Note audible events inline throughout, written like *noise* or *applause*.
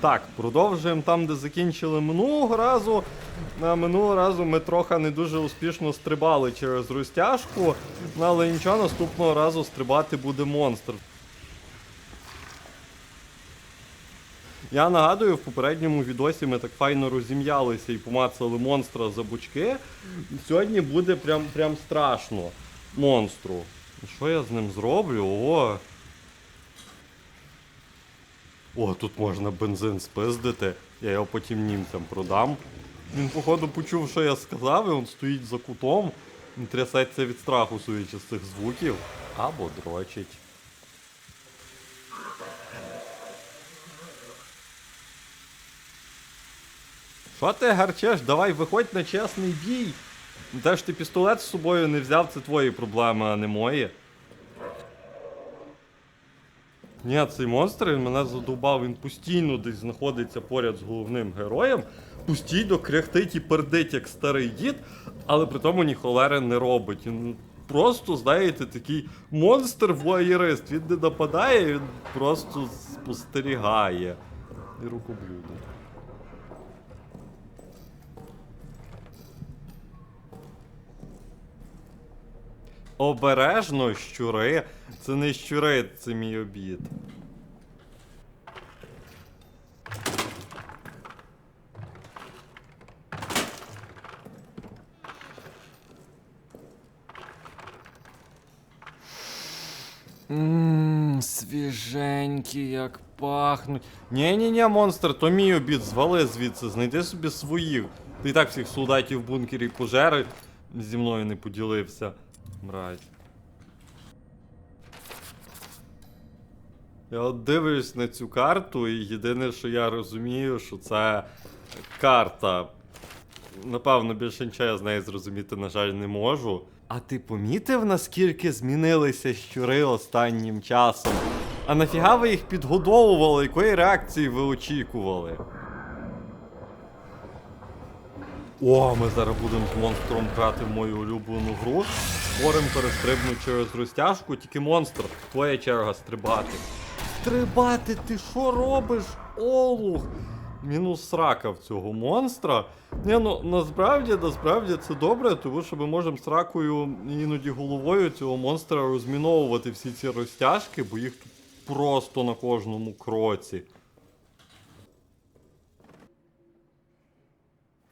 Так, продовжуємо там, де закінчили минулого разу. А минулого разу ми трохи не дуже успішно стрибали через розтяжку, ну, але нічого, наступного разу стрибати буде монстр. Я нагадую, в попередньому відосі ми так файно розім'ялися і помацали монстра за бучки. Сьогодні буде прям, прям страшно монстру. Що я з ним зроблю? О. О, тут можна бензин спиздити. Я його потім німцям продам. Він, походу, почув, що я сказав, і він стоїть за кутом, він трясеться від страху, судячи з цих звуків. Або дрочить. Що ти гарчеш? Давай виходь на чесний бій. Те, що ти пістолет з собою не взяв, це твої проблеми, а не мої. Ні, цей монстр він мене задубав, він постійно десь знаходиться поряд з головним героєм, постійно кряхтить і пердить, як старий дід, але при тому ні холери не робить. Він просто, знаєте, такий монстр воєрист. Він не нападає, він просто спостерігає. І рукоблюдить. Обережно щури. Це не щури, це мій обід. Ммм, свіженькі, як пахнуть. Ні-ні-ні, монстр, то мій обід, звали звідси, знайди собі своїх. Ти і так всіх солдатів в бункері пожери зі мною не поділився. Мразь. Я от дивлюсь на цю карту, і єдине, що я розумію, що це карта. Напевно, більше нічого я з неї зрозуміти, на жаль, не можу. А ти помітив, наскільки змінилися щури останнім часом? А нафіга ви їх підгодовували? Якої реакції ви очікували? О, ми зараз будемо з монстром грати в мою улюблену гру. Спорим перестрибну через розтяжку, тільки монстр, твоя черга стрибати. Стрибати, ти що робиш, олух? Мінус срака в цього монстра. Ні, ну насправді, насправді це добре, тому що ми можемо сракою іноді головою цього монстра розміновувати всі ці розтяжки, бо їх тут просто на кожному кроці.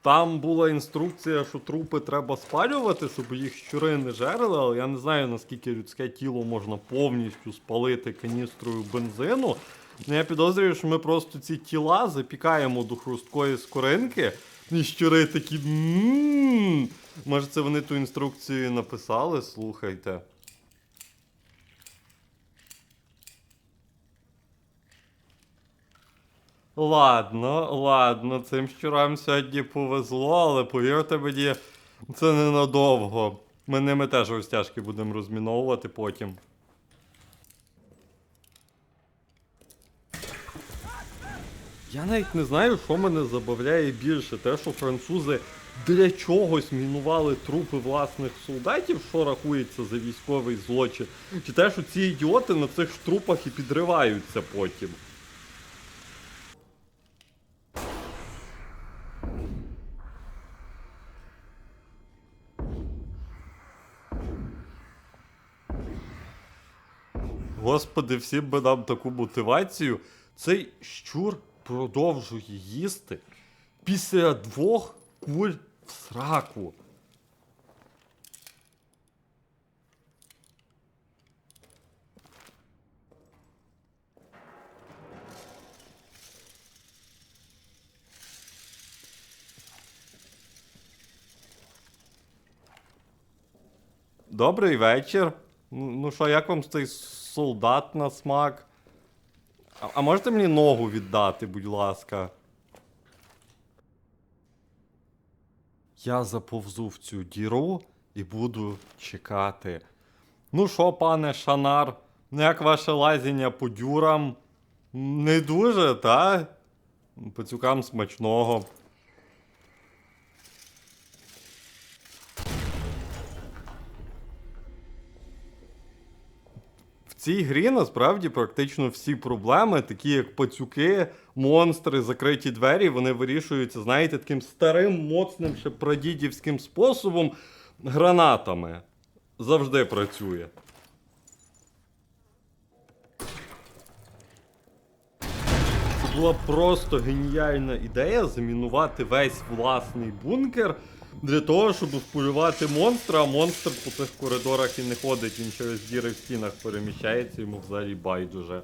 Там була інструкція, що трупи треба спалювати, щоб їх щури не жерли, але я не знаю, наскільки людське тіло можна повністю спалити каністрою бензину. Ну, Я підозрюю, що ми просто ці тіла запікаємо до хрусткої скоринки, і щури такі. «М-м-м». Може, це вони ту інструкцію написали, слухайте. Ладно, ладно, цим щурам сьогодні повезло, але повірте мені, це ненадовго. Ми ними теж розтяжки будемо розміновувати потім. Я навіть не знаю, що мене забавляє більше. Те, що французи для чогось мінували трупи власних солдатів, що рахується за військовий злочин, чи те, що ці ідіоти на цих трупах і підриваються потім. Господи, всім би нам таку мотивацію. Цей щур продовжує їсти після двох куль в сраку. Добрий вечір. Ну ну що, як вам цей солдат на смак? А, а можете мені ногу віддати, будь ласка? Я заповзу в цю діру і буду чекати. Ну що, пане Шанар, ну як ваше лазіння по дюрам? Не дуже, та? Пацюкам смачного. Цій грі насправді практично всі проблеми, такі як пацюки, монстри, закриті двері, вони вирішуються, знаєте, таким старим, моцним, ще прадідівським способом гранатами. Завжди працює. Це була просто геніальна ідея замінувати весь власний бункер для того, щоб вполювати монстра, а монстр по цих коридорах і не ходить, він через діри в стінах переміщається, йому взагалі байдуже.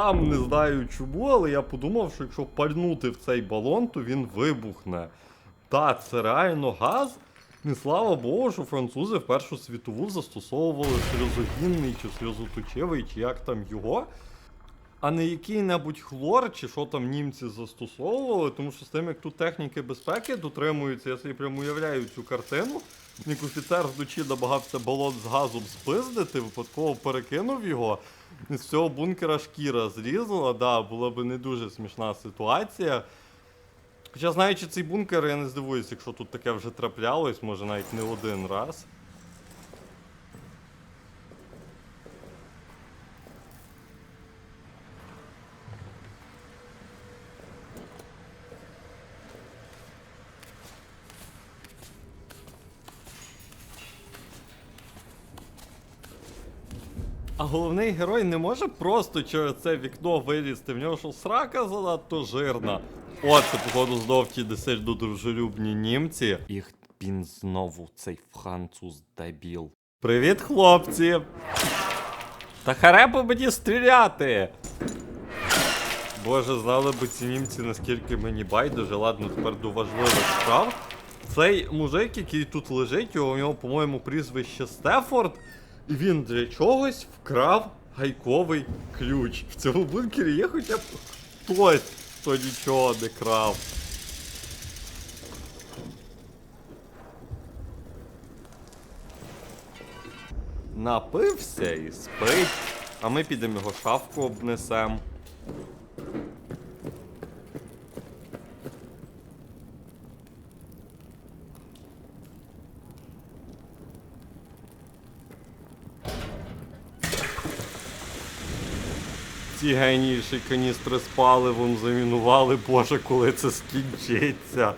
Сам не знаю чому, але я подумав, що якщо пальнути в цей балон, то він вибухне. Та, це реально газ. Не слава Богу, що французи в Першу світову застосовували сльозогінний чи сльозоточивий, чи як там його. А не який-небудь хлор, чи що там німці застосовували, тому що з тим, як тут техніки безпеки дотримуються, я собі прямо уявляю цю картину. Як офіцер з дочі балон з газом спиздити, випадково перекинув його. З цього бункера шкіра зрізала, да, була би не дуже смішна ситуація. Хоча, знаючи цей бункер, я не здивуюсь, якщо тут таке вже траплялось, може навіть не один раз. А головний герой не може просто через це вікно вилізти, в нього що срака занадто жирна. От це, походу, знов ті десильно дружелюбні німці. Їх він знову цей француз дебіл. Привіт, хлопці! Та харепо мені стріляти! Боже, знали би ці німці, наскільки мені байдуже, ладно, тепер до важливих справ. Цей мужик, який тут лежить, його, у нього, по-моєму, прізвище Стефорд, і він для чогось вкрав гайковий ключ. В цьому бункері є хоча б хтось, хто нічого не крав. Напився і спить, а ми підемо його шафку обнесем. Ці каністри з паливом замінували, боже, коли це скінчиться.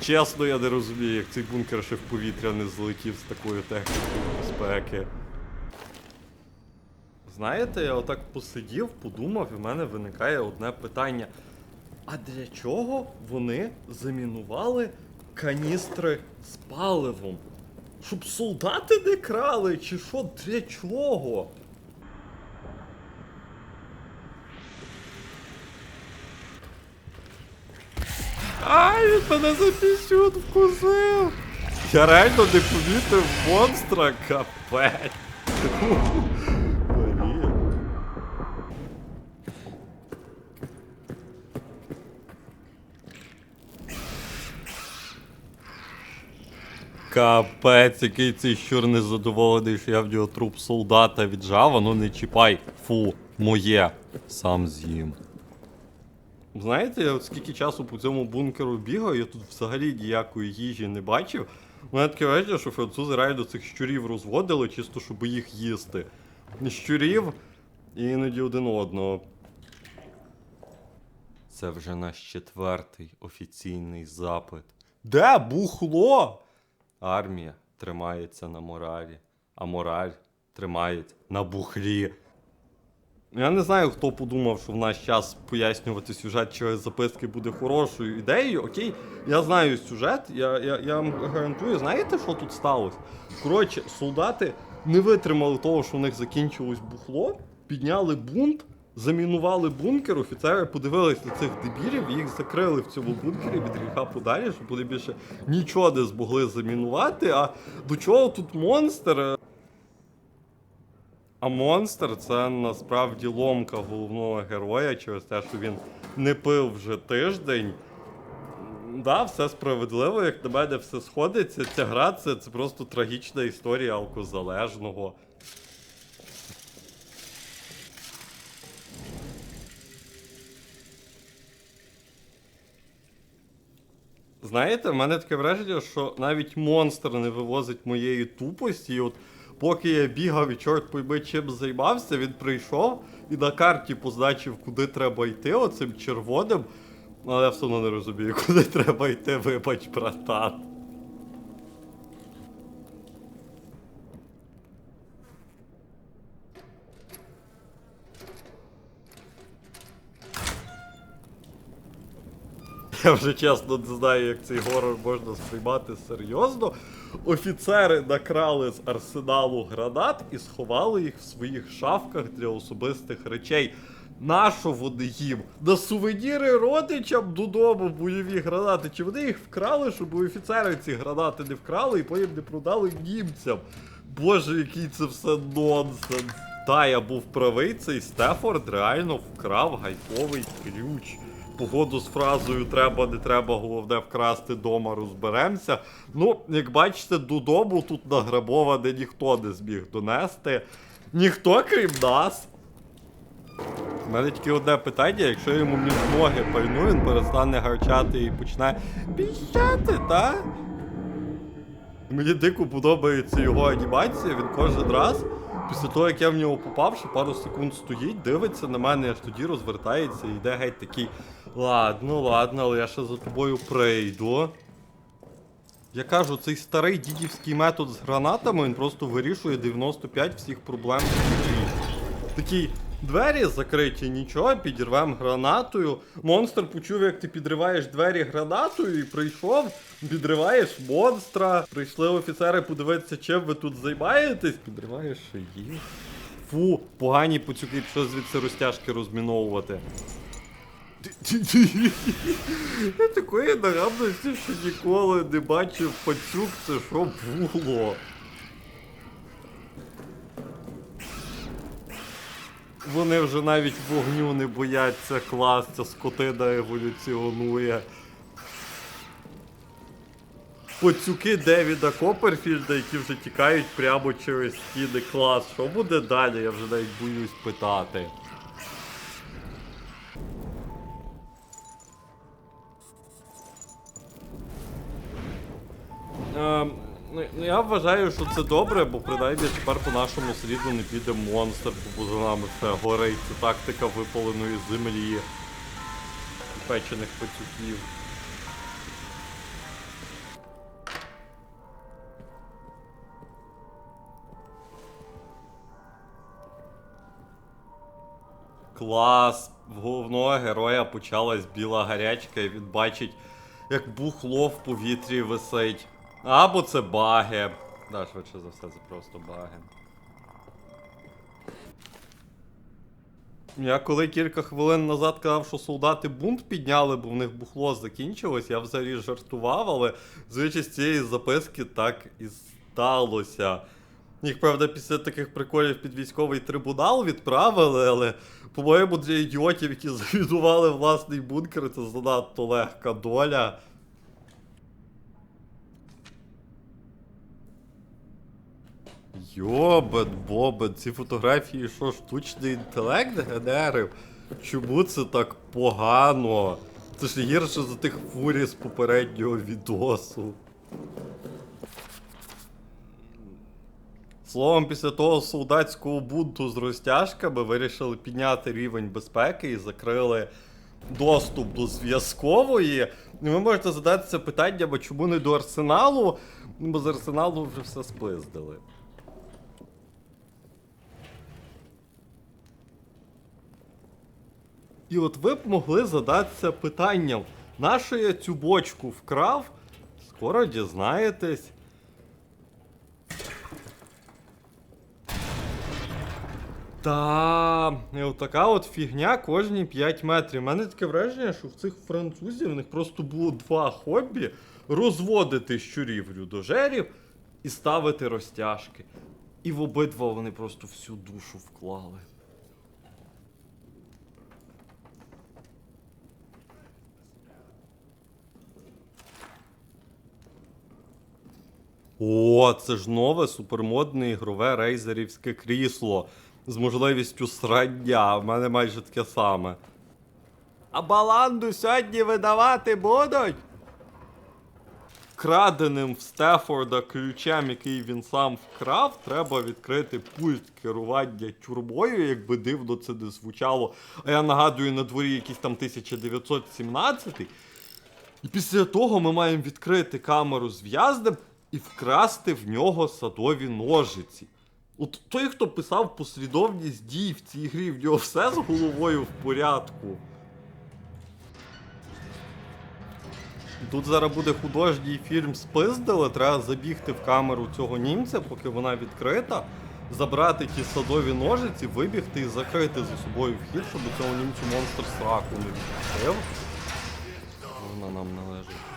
Чесно, я не розумію, як цей бункер ще в повітря не злетів з такою технікою безпеки. Знаєте, я отак посидів, подумав, і в мене виникає одне питання. А для чого вони замінували каністри з паливом? Щоб солдати не крали, чи що для чого? Ай, він мене за пісюн вкусив! Я реально не помітив монстра, капець. Капець, який цей щур незадоволений, що я в нього труп солдата віджав, а ну не чіпай. Фу, моє. Сам з'їм. Знаєте, я скільки часу по цьому бункеру бігаю, я тут взагалі ніякої їжі не бачив. У мене таке враження, що французи реально цих щурів розводили, чисто щоб їх їсти. Щурів і іноді один одного. Це вже наш четвертий офіційний запит. Де бухло? Армія тримається на моралі, а мораль тримається на бухлі. Я не знаю, хто подумав, що в наш час пояснювати сюжет через записки буде хорошою ідеєю. Окей, я знаю сюжет, я, я, я вам гарантую, знаєте, що тут сталося? Коротше, солдати не витримали того, що у них закінчилось бухло, підняли бунт, замінували бункер, офіцери подивились на цих дебілів, їх закрили в цьому бункері від гріха подалі, щоб вони більше нічого не змогли замінувати. А до чого тут монстр? А монстр це насправді ломка головного героя через те, що він не пив вже тиждень. да, все справедливо, як на мене все сходиться. Ця гра це, це просто трагічна історія алкозалежного. Знаєте, в мене таке враження, що навіть монстр не вивозить моєї тупості. І от поки я бігав і чорт пойми чим займався, він прийшов і на карті позначив, куди треба йти, оцим червоним. Але я все одно не розумію, *laughs* куди треба йти, вибач, братан. Я вже чесно не знаю, як цей горор можна сприймати серйозно. Офіцери накрали з арсеналу гранат і сховали їх в своїх шафках для особистих речей. Нащо вони їм? На сувеніри родичам додому бойові гранати. Чи вони їх вкрали, щоб офіцери ці гранати не вкрали і потім не продали німцям? Боже, який це все нонсенс. Та я був правий, цей Стефорд реально вкрав гайковий ключ. Погоду з фразою треба, не треба, головне вкрасти дома, розберемося. Ну, як бачите, додому тут награбоване ніхто не зміг донести. Ніхто, крім нас. У мене тільки одне питання, якщо йому між ноги пальну, він перестане гарчати і почне піщати, так? Мені дико подобається його анімація, він кожен раз, після того, як я в нього попав, ще пару секунд стоїть, дивиться на мене, аж тоді розвертається і йде геть такий. Ладно, ладно, але я ще за тобою прийду. Я кажу, цей старий дідівський метод з гранатами, він просто вирішує 95 всіх проблем. Такий. Двері закриті, нічого, підірвем гранатою. Монстр почув, як ти підриваєш двері гранатою і прийшов, підриваєш монстра. Прийшли офіцери подивитися, чим ви тут займаєтесь. Підриваєш їх. Фу, погані пацюки, що звідси розтяжки розміновувати. Я такої нагадності, що ніколи не бачив пацюк, це що було. Вони вже навіть вогню не бояться клас, ця скотина еволюціонує. Поцюки Девіда Копперфільда, які вже тікають прямо через стіни клас. Що буде далі? Я вже навіть боюсь питати. Ем, ну, ну, я вважаю, що це добре, бо принаймні тепер по нашому сліду не піде монстр, бо за нами все горить. Це тактика випаленої землі. Печених пацюків. Клас! В головного героя почалась біла гарячка, і він бачить, як бухло в повітрі висить. Або це баги. Да, швидше за все, це просто баги. Я коли кілька хвилин назад казав, що солдати бунт підняли, бо в них бухло закінчилось, я взагалі жартував, але звичайно з цієї записки так і сталося. Їх, правда, після таких приколів під військовий трибунал відправили, але, по-моєму, для ідіотів, які *laughs* завідували власний бункер, це занадто легка доля. Йобен, бобен, ці фотографії що, штучний інтелект генерив? Чому це так погано? Це ж гірше за тих фурі з попереднього відосу. Словом, після того солдатського бунту з розтяжками вирішили підняти рівень безпеки і закрили доступ до зв'язкової. І ви можете задатися питанням, чому не до арсеналу? Ну, Бо з арсеналу вже все спиздили. І от ви б могли задатися питанням, нащо я цю бочку вкрав? Скоро дізнаєтесь. Та, така от фігня кожні 5 метрів. У мене таке враження, що в цих французів в них просто було два хобі: розводити щурів людожерів і ставити розтяжки. І в обидва вони просто всю душу вклали. О, це ж нове супермодне ігрове рейзерівське крісло з можливістю срання. В мене майже таке саме. А баланду сьогодні видавати будуть? Краденим в Стефорда ключем, який він сам вкрав, треба відкрити пульт керування тюрбою, якби дивно це не звучало. А я нагадую, на дворі якийсь там 1917. І після того ми маємо відкрити камеру з в'язнем і вкрасти в нього садові ножиці. От той, хто писав послідовність дій в цій грі, в нього все з головою в порядку. Тут зараз буде художній фільм Спиздили, треба забігти в камеру цього німця, поки вона відкрита, забрати ті садові ножиці, вибігти і закрити за собою вхід, щоб цього німцю монстр сраку не відпустив. Вона нам належить.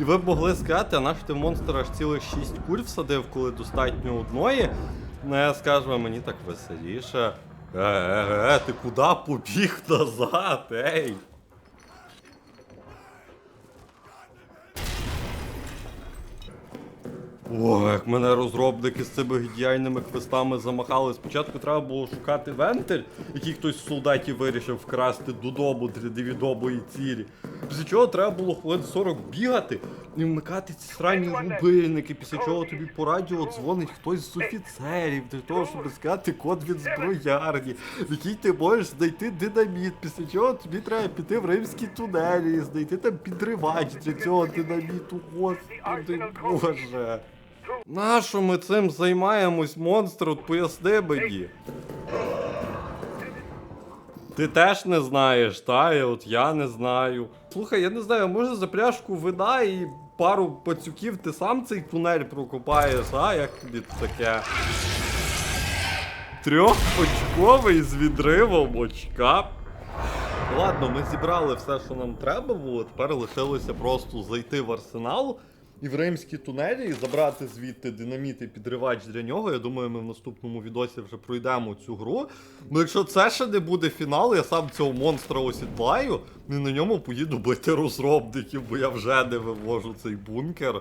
І ви б могли сказати, а наш ти монстр аж цілих 6 куль всадив, коли достатньо одної. Ну я скажу, мені так веселіше. Е, е, е, ти куди побіг назад, ей? О, як мене розробники з цими геніальними квестами замахали. Спочатку треба було шукати вентиль, який хтось з солдатів вирішив вкрасти додому для невідомої цілі. Після чого треба було хвилин 40 бігати і вмикати ці срані рубильники, після чого тобі по радіо дзвонить хтось з офіцерів для того, щоб сказати код від зброярні, в якій ти можеш знайти динаміт, після чого тобі треба піти в римські тунелі і знайти там підривач для цього динаміту. Господи боже. Нащо ми цим займаємось, монстр? От поясни мені. Ти теж не знаєш, та? От я не знаю. Слухай, я не знаю, може за пляшку вина і пару пацюків ти сам цей тунель прокопаєш, а? Як тобі таке? Трьохочковий з відривом очка. Ладно, ми зібрали все, що нам треба було. Тепер лишилося просто зайти в арсенал і в римські тунелі і забрати звідти динаміт і підривач для нього. Я думаю, ми в наступному відосі вже пройдемо цю гру. Ну якщо це ще не буде фінал, я сам цього монстра осідлаю і на ньому поїду бити розробників, бо я вже не вивожу цей бункер.